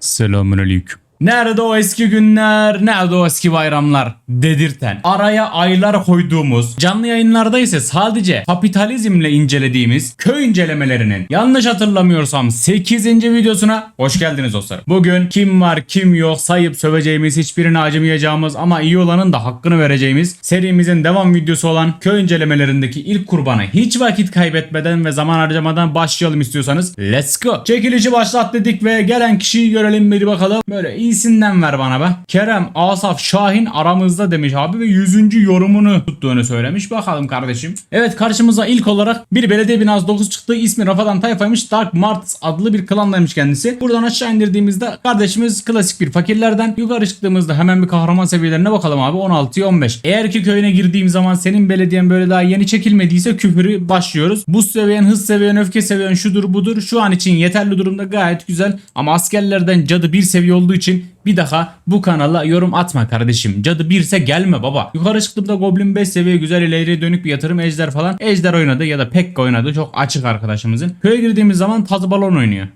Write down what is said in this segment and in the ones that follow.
Selamünaleyküm. Nerede o eski günler, nerede o eski bayramlar dedirten, araya aylar koyduğumuz, canlı yayınlarda ise sadece kapitalizmle incelediğimiz köy incelemelerinin yanlış hatırlamıyorsam 8. videosuna hoş geldiniz dostlarım. Bugün kim var kim yok sayıp söveceğimiz hiçbirini acımayacağımız ama iyi olanın da hakkını vereceğimiz serimizin devam videosu olan köy incelemelerindeki ilk kurbanı hiç vakit kaybetmeden ve zaman harcamadan başlayalım istiyorsanız let's go. Çekilişi başlat dedik ve gelen kişiyi görelim bir bakalım. Böyle iyisinden ver bana be. Kerem Asaf Şahin aramızda demiş abi ve 100. yorumunu tuttuğunu söylemiş. Bakalım kardeşim. Evet karşımıza ilk olarak bir belediye binası 9 çıktı. İsmi Rafadan Tayfa'ymış. Dark Marts adlı bir klandaymış kendisi. Buradan aşağı indirdiğimizde kardeşimiz klasik bir fakirlerden. Yukarı çıktığımızda hemen bir kahraman seviyelerine bakalım abi. 16'ya 15. Eğer ki köyüne girdiğim zaman senin belediyen böyle daha yeni çekilmediyse küfürü başlıyoruz. Bu seviyen, hız seviyen, öfke seviyen şudur budur. Şu an için yeterli durumda gayet güzel. Ama askerlerden cadı bir seviye olduğu için bir daha bu kanala yorum atma kardeşim. Cadı 1 ise gelme baba. Yukarı çıktığımda Goblin 5 seviye güzel ileriye dönük bir yatırım ejder falan. Ejder oynadı ya da Pekka oynadı. Çok açık arkadaşımızın. Köye girdiğimiz zaman tazı balon oynuyor.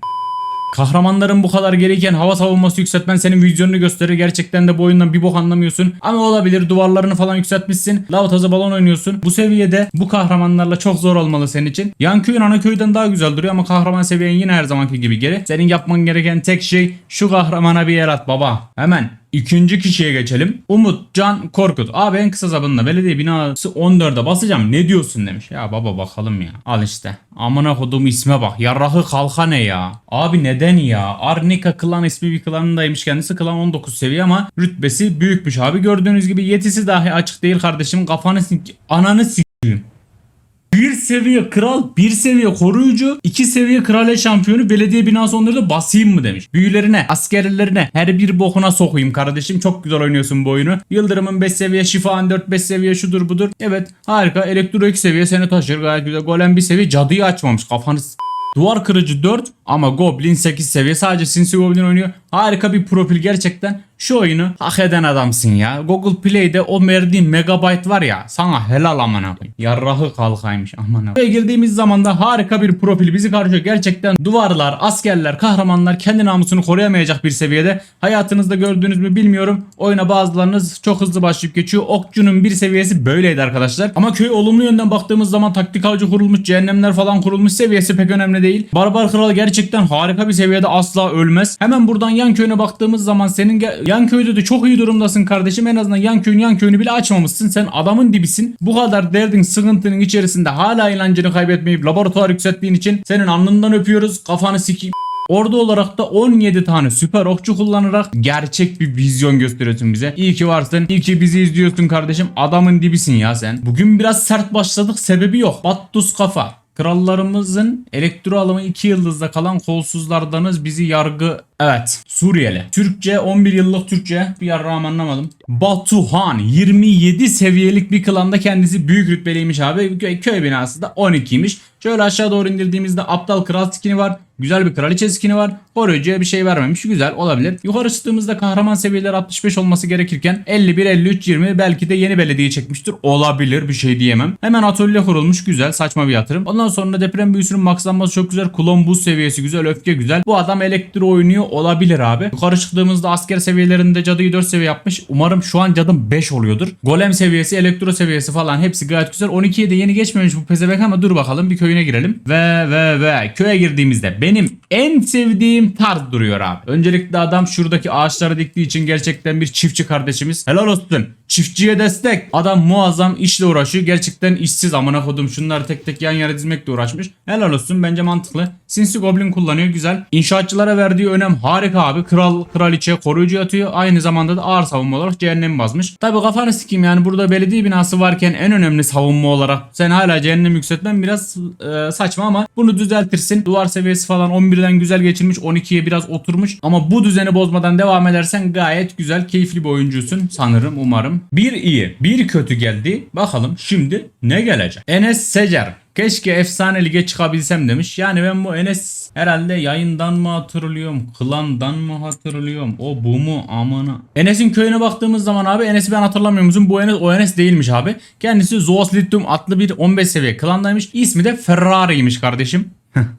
Kahramanların bu kadar geriyken hava savunması yükseltmen senin vizyonunu gösterir. Gerçekten de bu oyundan bir bok anlamıyorsun. Ama olabilir duvarlarını falan yükseltmişsin. Lav tazı balon oynuyorsun. Bu seviyede bu kahramanlarla çok zor olmalı senin için. Yan köyün ana köyden daha güzel duruyor ama kahraman seviyen yine her zamanki gibi geri. Senin yapman gereken tek şey şu kahramana bir yer at baba. Hemen. İkinci kişiye geçelim. Umut Can Korkut. Abi en kısa zabında belediye binası 14'e basacağım. Ne diyorsun demiş. Ya baba bakalım ya. Al işte. Amına kodum isme bak. Yarrahı kalka ne ya? Abi neden ya? Arnika klan ismi bir klanındaymış kendisi. Klan 19 seviye ama rütbesi büyükmüş abi. Gördüğünüz gibi yetisi dahi açık değil kardeşim. Kafanı sik... Ananı sikeyim. Bir seviye kral, bir seviye koruyucu, iki seviye kraliçe şampiyonu belediye binası onları da basayım mı demiş. Büyülerine, askerlerine her bir bokuna sokayım kardeşim. Çok güzel oynuyorsun bu oyunu. Yıldırım'ın 5 seviye, şifan 4 5 seviye şudur budur. Evet harika. Elektro 2 seviye seni taşır gayet güzel. Golem 1 seviye cadıyı açmamış kafanı s- Duvar kırıcı 4 ama Goblin 8 seviye. Sadece Sinsi Goblin oynuyor. Harika bir profil gerçekten. Şu oyunu hak eden adamsın ya. Google Play'de o verdiğin megabyte var ya. Sana helal amına koyayım. Yarrahı kalkaymış amına. Buraya girdiğimiz zaman da harika bir profil bizi karşılıyor. Gerçekten duvarlar, askerler, kahramanlar kendi namusunu koruyamayacak bir seviyede. Hayatınızda gördüğünüz mü bilmiyorum. Oyuna bazılarınız çok hızlı başlayıp geçiyor. Okçunun bir seviyesi böyleydi arkadaşlar. Ama köy olumlu yönden baktığımız zaman taktik avcı kurulmuş, cehennemler falan kurulmuş seviyesi pek önemli değil. Barbar Kral gerçekten harika bir seviyede asla ölmez. Hemen buradan yan köyüne baktığımız zaman senin ge- yan köyde de çok iyi durumdasın kardeşim. En azından yan köyün yan köyünü bile açmamışsın. Sen adamın dibisin. Bu kadar derdin sıkıntının içerisinde hala inancını kaybetmeyip laboratuvar yükselttiğin için senin alnından öpüyoruz. Kafanı sikeyim. Ordu olarak da 17 tane süper okçu kullanarak gerçek bir vizyon gösteriyorsun bize. İyi ki varsın. İyi ki bizi izliyorsun kardeşim. Adamın dibisin ya sen. Bugün biraz sert başladık. Sebebi yok. Battus kafa. Krallarımızın elektro alımı 2 yıldızda kalan kolsuzlardanız bizi yargı Evet Suriyeli. Türkçe 11 yıllık Türkçe bir yarrağım anlamadım. Batuhan 27 seviyelik bir klanda kendisi büyük rütbeliymiş abi. Köy, binası da 12'ymiş. Şöyle aşağı doğru indirdiğimizde aptal kral skini var. Güzel bir kraliçe skini var. Koruyucuya bir şey vermemiş. Güzel olabilir. Yukarı çıktığımızda kahraman seviyeleri 65 olması gerekirken 51, 53, 20 belki de yeni belediye çekmiştir. Olabilir bir şey diyemem. Hemen atölye kurulmuş. Güzel saçma bir yatırım. Ondan sonra deprem büyüsünün maxlanması çok güzel. Kulon buz seviyesi güzel. Öfke güzel. Bu adam elektro oynuyor olabilir abi. Yukarı çıktığımızda asker seviyelerinde cadıyı 4 seviye yapmış. Umarım şu an cadım 5 oluyordur. Golem seviyesi, elektro seviyesi falan hepsi gayet güzel. 12'ye de yeni geçmemiş bu pezebek ama dur bakalım bir köyüne girelim. Ve ve ve köye girdiğimizde benim en sevdiğim tarz duruyor abi. Öncelikle adam şuradaki ağaçları diktiği için gerçekten bir çiftçi kardeşimiz. Helal olsun. Çiftçiye destek. Adam muazzam işle uğraşıyor. Gerçekten işsiz amına kodum. Şunları tek tek yan yana dizmekle uğraşmış. Helal olsun. Bence mantıklı. Sinsi Goblin kullanıyor. Güzel. İnşaatçılara verdiği önem harika abi. Kral, kraliçe, koruyucu atıyor. Aynı zamanda da ağır savunma olarak cehennemi basmış. Tabi kafanı sikeyim yani burada belediye binası varken en önemli savunma olarak sen hala cehennem yükseltmen biraz e, saçma ama bunu düzeltirsin. Duvar seviyesi falan 11'den güzel geçirmiş. 12'ye biraz oturmuş. Ama bu düzeni bozmadan devam edersen gayet güzel, keyifli bir oyuncusun sanırım, umarım. Bir iyi, bir kötü geldi. Bakalım şimdi ne gelecek? Enes Secer. Keşke efsane lige çıkabilsem demiş. Yani ben bu Enes herhalde yayından mı hatırlıyorum? Klandan mı hatırlıyorum? O bu mu amına? Enes'in köyüne baktığımız zaman abi Enes'i ben hatırlamıyor musun? Bu Enes o Enes değilmiş abi. Kendisi Zoos Lithium adlı bir 15 seviye klandaymış. İsmi de Ferrari'ymiş kardeşim.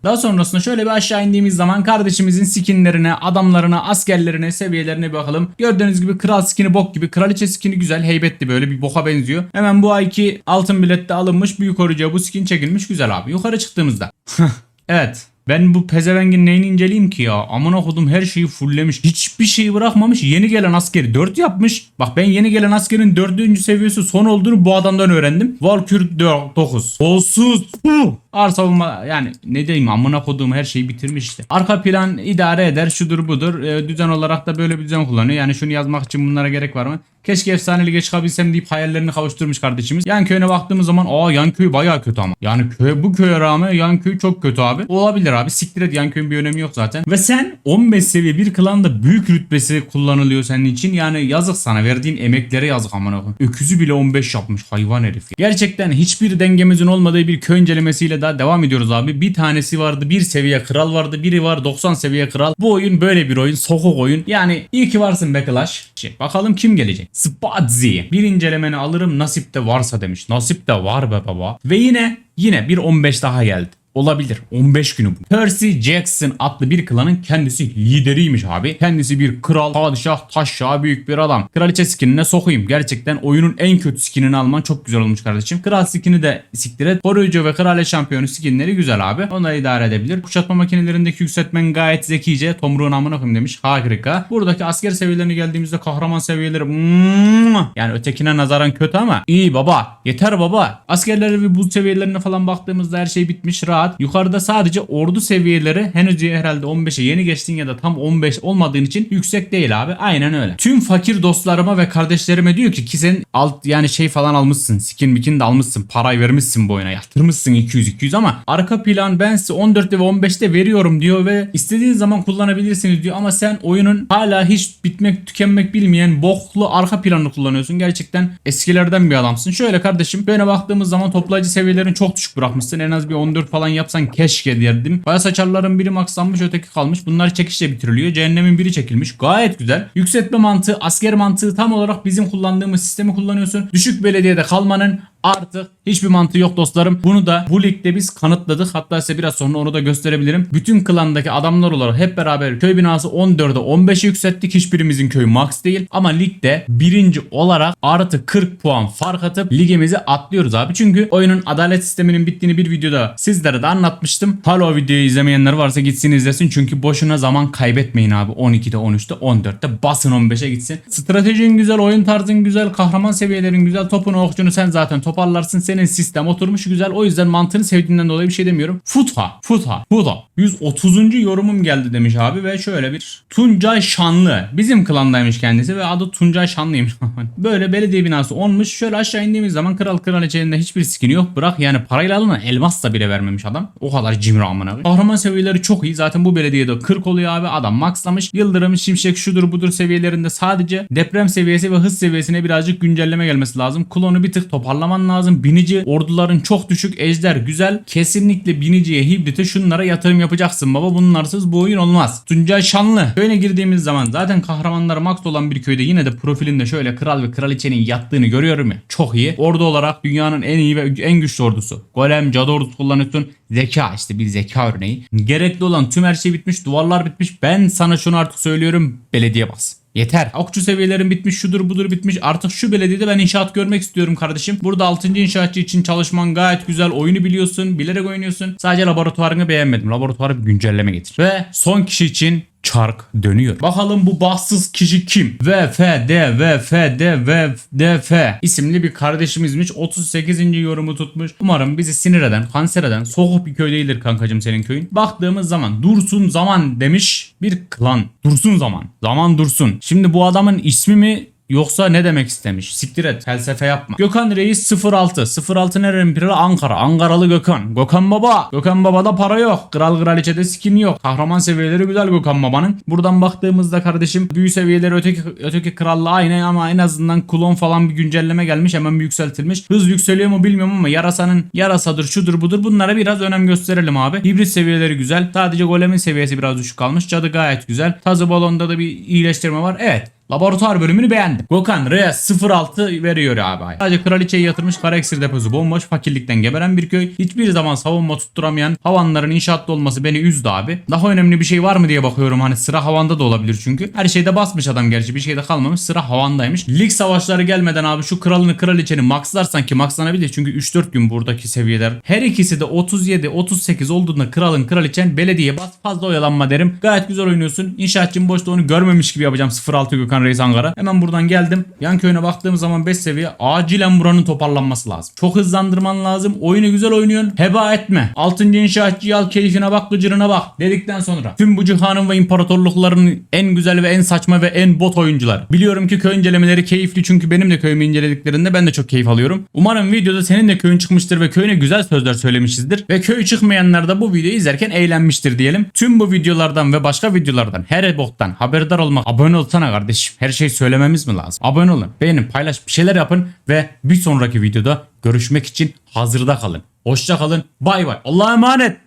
Daha sonrasında şöyle bir aşağı indiğimiz zaman kardeşimizin skinlerine, adamlarına, askerlerine, seviyelerine bakalım. Gördüğünüz gibi kral skini bok gibi. Kraliçe skini güzel, heybetli böyle bir boka benziyor. Hemen bu ayki altın bilette alınmış büyük oruca bu skin çekilmiş güzel abi. Yukarı çıktığımızda. evet. Ben bu pezevengin neyini inceleyeyim ki ya? Amına kodum her şeyi fulllemiş. Hiçbir şeyi bırakmamış. Yeni gelen askeri 4 yapmış. Bak ben yeni gelen askerin 4. seviyesi son olduğunu bu adamdan öğrendim. Valkür 9. Kolsuz. Huh. Ağır savunma yani ne diyeyim amına kodum her şeyi bitirmiş işte. Arka plan idare eder şudur budur. Ee, düzen olarak da böyle bir düzen kullanıyor. Yani şunu yazmak için bunlara gerek var mı? Keşke efsane lige çıkabilsem deyip hayallerini kavuşturmuş kardeşimiz. Yan köyüne baktığımız zaman aa yan köy bayağı kötü ama. Yani köy bu köye rağmen yan köy çok kötü abi. Olabilir abi siktir et yan köyün bir önemi yok zaten. Ve sen 15 seviye bir klanda büyük rütbesi kullanılıyor senin için. Yani yazık sana verdiğin emeklere yazık amına koyayım. Öküzü bile 15 yapmış hayvan herif. Gerçekten hiçbir dengemizin olmadığı bir köy incelemesiyle daha devam ediyoruz abi. Bir tanesi vardı bir seviye kral vardı. Biri var 90 seviye kral. Bu oyun böyle bir oyun. Sokak oyun. Yani iyi ki varsın be Clash. Şey, bakalım kim gelecek? Spazzi. Bir incelemeni alırım nasip de varsa demiş. Nasip de var be baba. Ve yine yine bir 15 daha geldi. Olabilir. 15 günü bu. Percy Jackson adlı bir klanın kendisi lideriymiş abi. Kendisi bir kral, padişah, taşşağı büyük bir adam. Kraliçe skinine sokayım. Gerçekten oyunun en kötü skinini alman çok güzel olmuş kardeşim. Kral skini de siktir et. Koruyucu ve kraliçe şampiyonu skinleri güzel abi. Onları idare edebilir. Kuşatma makinelerindeki yükseltmen gayet zekice. Tomruğun amına koyayım demiş. Harika. Buradaki asker seviyelerine geldiğimizde kahraman seviyeleri mm, yani ötekine nazaran kötü ama iyi baba. Yeter baba. Askerleri ve bu seviyelerine falan baktığımızda her şey bitmiş rahat. Yukarıda sadece ordu seviyeleri henüz herhalde 15'e yeni geçtin ya da tam 15 olmadığın için yüksek değil abi. Aynen öyle. Tüm fakir dostlarıma ve kardeşlerime diyor ki ki sen alt yani şey falan almışsın. Skin mikin de almışsın. Parayı vermişsin bu oyuna. Yatırmışsın 200-200 ama arka plan ben size 14'te ve 15'te veriyorum diyor ve istediğiniz zaman kullanabilirsiniz diyor ama sen oyunun hala hiç bitmek tükenmek bilmeyen boklu arka planını kullanıyorsun. Gerçekten eskilerden bir adamsın. Şöyle kardeşim böyle baktığımız zaman toplayıcı seviyelerini çok düşük bırakmışsın. En az bir 14 falan yapsan keşke derdim. Baya saçarların biri maxlanmış öteki kalmış. Bunlar çekişle bitiriliyor. Cehennemin biri çekilmiş. Gayet güzel. Yükseltme mantığı, asker mantığı tam olarak bizim kullandığımız sistemi kullanıyorsun. Düşük belediyede kalmanın artık hiçbir mantığı yok dostlarım. Bunu da bu ligde biz kanıtladık. Hatta size biraz sonra onu da gösterebilirim. Bütün klandaki adamlar olarak hep beraber köy binası 14'e 15'e yükselttik. Hiçbirimizin köyü max değil. Ama ligde birinci olarak artı 40 puan fark atıp ligimizi atlıyoruz abi. Çünkü oyunun adalet sisteminin bittiğini bir videoda sizlere de anlatmıştım. Hala videoyu izlemeyenler varsa gitsin izlesin. Çünkü boşuna zaman kaybetmeyin abi. 12'de 13'te 14'te basın 15'e gitsin. Stratejin güzel, oyun tarzın güzel, kahraman seviyelerin güzel, topunu okçunu sen zaten toparlarsın. Senin sistem oturmuş güzel. O yüzden mantığını sevdiğinden dolayı bir şey demiyorum. Futha, futha, futha. 130. yorumum geldi demiş abi ve şöyle bir Tuncay Şanlı. Bizim klandaymış kendisi ve adı Tuncay Şanlıymış. Böyle belediye binası olmuş. Şöyle aşağı indiğimiz zaman kral kraliçenin hiçbir skini yok. Bırak yani parayla alınan elmas da bile vermemiş adam. O kadar cimri amına. Kahraman seviyeleri çok iyi. Zaten bu belediyede 40 oluyor abi. Adam maxlamış. Yıldırım, şimşek, şudur budur seviyelerinde sadece deprem seviyesi ve hız seviyesine birazcık güncelleme gelmesi lazım. Klonu bir tık toparlaman lazım. Binici orduların çok düşük. Ejder güzel. Kesinlikle biniciye, hibrite şunlara yatırım yapacaksın baba. Bunlarsız bu oyun olmaz. Tuncay Şanlı. Köyüne girdiğimiz zaman zaten kahramanları max olan bir köyde yine de profilinde şöyle kral ve kraliçenin yattığını görüyorum ya. Çok iyi. Ordu olarak dünyanın en iyi ve en güçlü ordusu. Golem, cadı ordusu kullanıyorsun. Zeka işte bir zeka örneği. Gerekli olan tüm her şey bitmiş. Duvarlar bitmiş. Ben sana şunu artık söylüyorum. Belediye bas. Yeter. Okçu seviyelerin bitmiş, şudur budur bitmiş. Artık şu belediyede ben inşaat görmek istiyorum kardeşim. Burada 6. inşaatçı için çalışman gayet güzel. Oyunu biliyorsun, bilerek oynuyorsun. Sadece laboratuvarını beğenmedim. Laboratuvara bir güncelleme getir. Ve son kişi için çark dönüyor. Bakalım bu bahtsız kişi kim? VFD VFD VDF isimli bir kardeşimizmiş. 38. yorumu tutmuş. Umarım bizi sinir eden, kanser eden, soğuk bir köy değildir kankacım senin köyün. Baktığımız zaman dursun zaman demiş bir klan. Dursun zaman. Zaman dursun. Şimdi bu adamın ismi mi Yoksa ne demek istemiş? Siktir et. Felsefe yapma. Gökhan Reis 06. 06 nerenin piri? Ankara. Ankaralı Gökhan. Gökhan Baba. Gökhan Baba'da para yok. Kral kraliçede skin yok. Kahraman seviyeleri güzel Gökhan Baba'nın. Buradan baktığımızda kardeşim büyü seviyeleri öteki, öteki kralla aynı ama en azından klon falan bir güncelleme gelmiş. Hemen bir yükseltilmiş. Hız yükseliyor mu bilmiyorum ama yarasanın yarasadır şudur budur. Bunlara biraz önem gösterelim abi. Hibrit seviyeleri güzel. Sadece golemin seviyesi biraz düşük kalmış. Cadı gayet güzel. Tazı balonda da bir iyileştirme var. Evet. Laboratuvar bölümünü beğendim. Gökhan Reyes 06 veriyor abi. Sadece kraliçeyi yatırmış kara eksir deposu bomboş fakirlikten geberen bir köy. Hiçbir zaman savunma tutturamayan havanların inşaatta olması beni üzdü abi. Daha önemli bir şey var mı diye bakıyorum hani sıra havanda da olabilir çünkü. Her şeyde basmış adam gerçi bir şeyde kalmamış sıra havandaymış. Lig savaşları gelmeden abi şu kralını kraliçeni maxlarsan ki maxlanabilir çünkü 3-4 gün buradaki seviyeler. Her ikisi de 37-38 olduğunda kralın kraliçen belediye bas fazla oyalanma derim. Gayet güzel oynuyorsun. İnşaatçım boşta onu görmemiş gibi yapacağım 06 Gökhan Reis Ankara. Hemen buradan geldim. Yan köyüne baktığım zaman 5 seviye. Acilen buranın toparlanması lazım. Çok hızlandırman lazım. Oyunu güzel oynuyorsun. Heba etme. 6. inşaatçıyı al keyfine bak gıcırına bak dedikten sonra. Tüm bu cihanın ve imparatorlukların en güzel ve en saçma ve en bot oyuncular. Biliyorum ki köy incelemeleri keyifli çünkü benim de köyümü incelediklerinde ben de çok keyif alıyorum. Umarım videoda senin de köyün çıkmıştır ve köyüne güzel sözler söylemişizdir. Ve köy çıkmayanlar da bu videoyu izlerken eğlenmiştir diyelim. Tüm bu videolardan ve başka videolardan her boktan haberdar olmak abone olsana kardeşim. Her şey söylememiz mi lazım? Abone olun, beğenin, paylaş bir şeyler yapın ve bir sonraki videoda görüşmek için hazırda kalın. Hoşça kalın. Bay bay. Allah'a emanet.